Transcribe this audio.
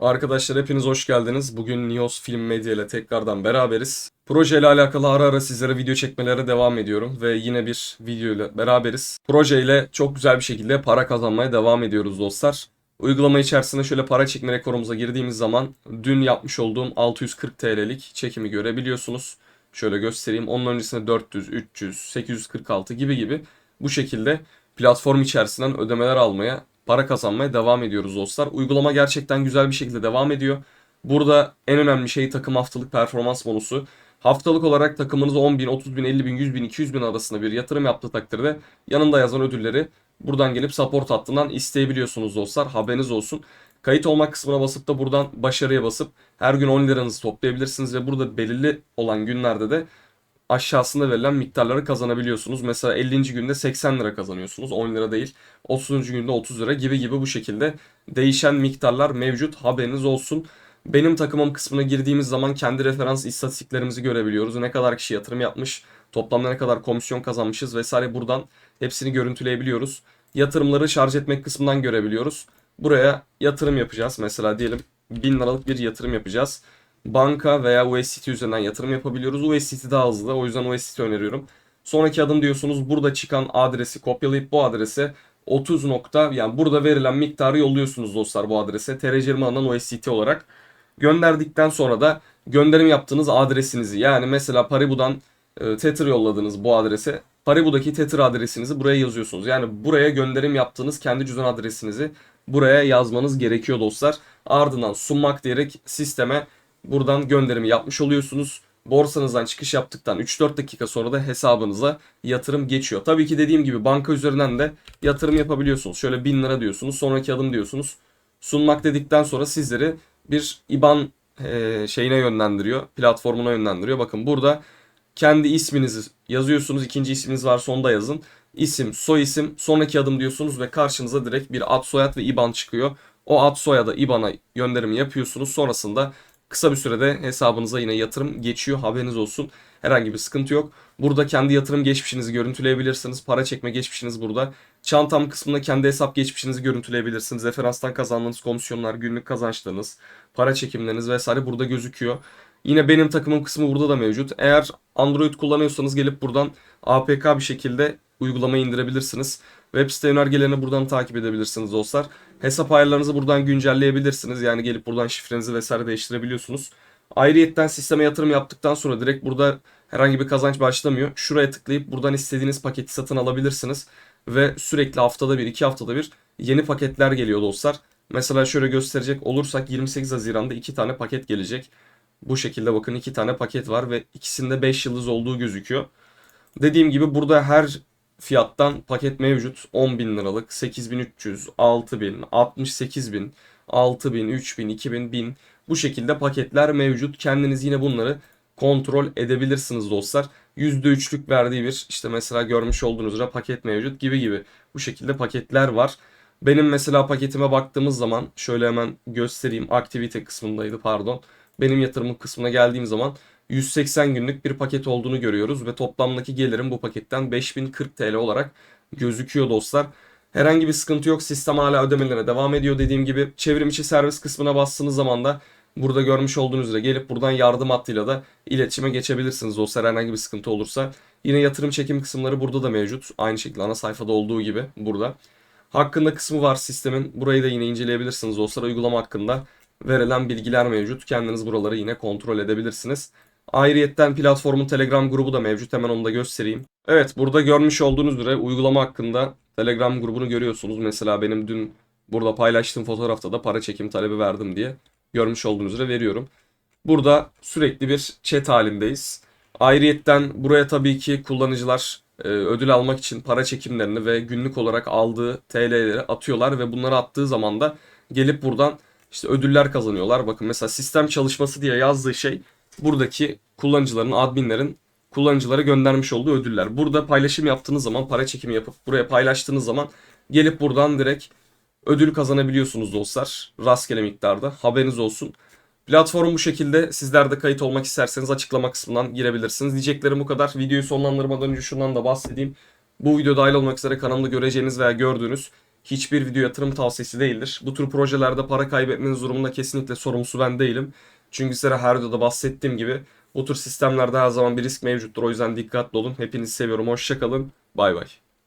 Arkadaşlar hepiniz hoş geldiniz. Bugün Nios Film Medya ile tekrardan beraberiz. Proje ile alakalı ara ara sizlere video çekmelere devam ediyorum ve yine bir video ile beraberiz. Proje ile çok güzel bir şekilde para kazanmaya devam ediyoruz dostlar. Uygulama içerisinde şöyle para çekme rekorumuza girdiğimiz zaman dün yapmış olduğum 640 TL'lik çekimi görebiliyorsunuz. Şöyle göstereyim. Onun öncesinde 400, 300, 846 gibi gibi bu şekilde platform içerisinden ödemeler almaya, para kazanmaya devam ediyoruz dostlar. Uygulama gerçekten güzel bir şekilde devam ediyor. Burada en önemli şey takım haftalık performans bonusu. Haftalık olarak takımınız 10 bin, 30 bin, 50 bin, 100 bin, 200 bin arasında bir yatırım yaptığı takdirde yanında yazan ödülleri buradan gelip support hattından isteyebiliyorsunuz dostlar. Haberiniz olsun. Kayıt olmak kısmına basıp da buradan başarıya basıp her gün 10 liranızı toplayabilirsiniz ve burada belirli olan günlerde de aşağısında verilen miktarları kazanabiliyorsunuz. Mesela 50. günde 80 lira kazanıyorsunuz. 10 lira değil. 30. günde 30 lira gibi gibi bu şekilde değişen miktarlar mevcut. Haberiniz olsun. Benim takımım kısmına girdiğimiz zaman kendi referans istatistiklerimizi görebiliyoruz. Ne kadar kişi yatırım yapmış, toplamda ne kadar komisyon kazanmışız vesaire buradan hepsini görüntüleyebiliyoruz. Yatırımları şarj etmek kısmından görebiliyoruz. Buraya yatırım yapacağız. Mesela diyelim 1000 liralık bir yatırım yapacağız banka veya USDT üzerinden yatırım yapabiliyoruz. USDT daha hızlı. O yüzden USDT öneriyorum. Sonraki adım diyorsunuz burada çıkan adresi kopyalayıp bu adrese 30 nokta yani burada verilen miktarı yolluyorsunuz dostlar bu adrese. TR20 alınan USDT olarak. Gönderdikten sonra da gönderim yaptığınız adresinizi yani mesela Paribu'dan e, Tether yolladınız bu adrese. Paribu'daki Tether adresinizi buraya yazıyorsunuz. Yani buraya gönderim yaptığınız kendi cüzdan adresinizi buraya yazmanız gerekiyor dostlar. Ardından sunmak diyerek sisteme Buradan gönderimi yapmış oluyorsunuz. Borsanızdan çıkış yaptıktan 3-4 dakika sonra da hesabınıza yatırım geçiyor. Tabii ki dediğim gibi banka üzerinden de yatırım yapabiliyorsunuz. Şöyle 1000 lira diyorsunuz. Sonraki adım diyorsunuz. Sunmak dedikten sonra sizleri bir IBAN e, şeyine yönlendiriyor. Platformuna yönlendiriyor. Bakın burada kendi isminizi yazıyorsunuz. İkinci isminiz varsa onu da yazın. İsim, soy isim, sonraki adım diyorsunuz ve karşınıza direkt bir ad soyad ve IBAN çıkıyor. O ad soyada IBAN'a gönderimi yapıyorsunuz. Sonrasında Kısa bir sürede hesabınıza yine yatırım geçiyor. Haberiniz olsun. Herhangi bir sıkıntı yok. Burada kendi yatırım geçmişinizi görüntüleyebilirsiniz. Para çekme geçmişiniz burada. Çantam kısmında kendi hesap geçmişinizi görüntüleyebilirsiniz. Referanstan kazandığınız komisyonlar, günlük kazançlarınız, para çekimleriniz vesaire burada gözüküyor. Yine benim takımım kısmı burada da mevcut. Eğer Android kullanıyorsanız gelip buradan APK bir şekilde uygulamayı indirebilirsiniz. Web site önergelerini buradan takip edebilirsiniz dostlar. Hesap ayarlarınızı buradan güncelleyebilirsiniz. Yani gelip buradan şifrenizi vesaire değiştirebiliyorsunuz. Ayrıyetten sisteme yatırım yaptıktan sonra direkt burada herhangi bir kazanç başlamıyor. Şuraya tıklayıp buradan istediğiniz paketi satın alabilirsiniz. Ve sürekli haftada bir, iki haftada bir yeni paketler geliyor dostlar. Mesela şöyle gösterecek olursak 28 Haziran'da iki tane paket gelecek. Bu şekilde bakın iki tane paket var ve ikisinde 5 yıldız olduğu gözüküyor. Dediğim gibi burada her fiyattan paket mevcut. 10 bin liralık, 8300, 6000, 68000, 6000, 3000, 2000, 1000 bu şekilde paketler mevcut. Kendiniz yine bunları kontrol edebilirsiniz dostlar. %3'lük verdiği bir işte mesela görmüş olduğunuz üzere paket mevcut gibi gibi. Bu şekilde paketler var. Benim mesela paketime baktığımız zaman şöyle hemen göstereyim. Aktivite kısmındaydı pardon. Benim yatırımın kısmına geldiğim zaman 180 günlük bir paket olduğunu görüyoruz ve toplamdaki gelirim bu paketten 5040 TL olarak gözüküyor dostlar. Herhangi bir sıkıntı yok. Sistem hala ödemelere devam ediyor dediğim gibi. Çevrim içi servis kısmına bastığınız zaman da burada görmüş olduğunuz üzere gelip buradan yardım hattıyla da iletişime geçebilirsiniz dostlar herhangi bir sıkıntı olursa. Yine yatırım çekim kısımları burada da mevcut. Aynı şekilde ana sayfada olduğu gibi burada. Hakkında kısmı var sistemin. Burayı da yine inceleyebilirsiniz dostlar. Uygulama hakkında verilen bilgiler mevcut. Kendiniz buraları yine kontrol edebilirsiniz. Ayrıyetten platformun Telegram grubu da mevcut. Hemen onu da göstereyim. Evet burada görmüş olduğunuz üzere uygulama hakkında Telegram grubunu görüyorsunuz. Mesela benim dün burada paylaştığım fotoğrafta da para çekim talebi verdim diye görmüş olduğunuz üzere veriyorum. Burada sürekli bir chat halindeyiz. Ayrıyetten buraya tabii ki kullanıcılar e, ödül almak için para çekimlerini ve günlük olarak aldığı TL'leri atıyorlar ve bunları attığı zaman da gelip buradan işte ödüller kazanıyorlar. Bakın mesela sistem çalışması diye yazdığı şey buradaki kullanıcıların, adminlerin kullanıcılara göndermiş olduğu ödüller. Burada paylaşım yaptığınız zaman, para çekimi yapıp buraya paylaştığınız zaman gelip buradan direkt ödül kazanabiliyorsunuz dostlar. Rastgele miktarda. Haberiniz olsun. Platform bu şekilde. Sizler de kayıt olmak isterseniz açıklama kısmından girebilirsiniz. Diyeceklerim bu kadar. Videoyu sonlandırmadan önce şundan da bahsedeyim. Bu video dahil olmak üzere kanalımda göreceğiniz veya gördüğünüz hiçbir video yatırım tavsiyesi değildir. Bu tür projelerde para kaybetmeniz durumunda kesinlikle sorumlusu ben değilim. Çünkü size her videoda bahsettiğim gibi bu tür sistemlerde her zaman bir risk mevcuttur. O yüzden dikkatli olun. Hepinizi seviyorum. Hoşçakalın. Bay bay.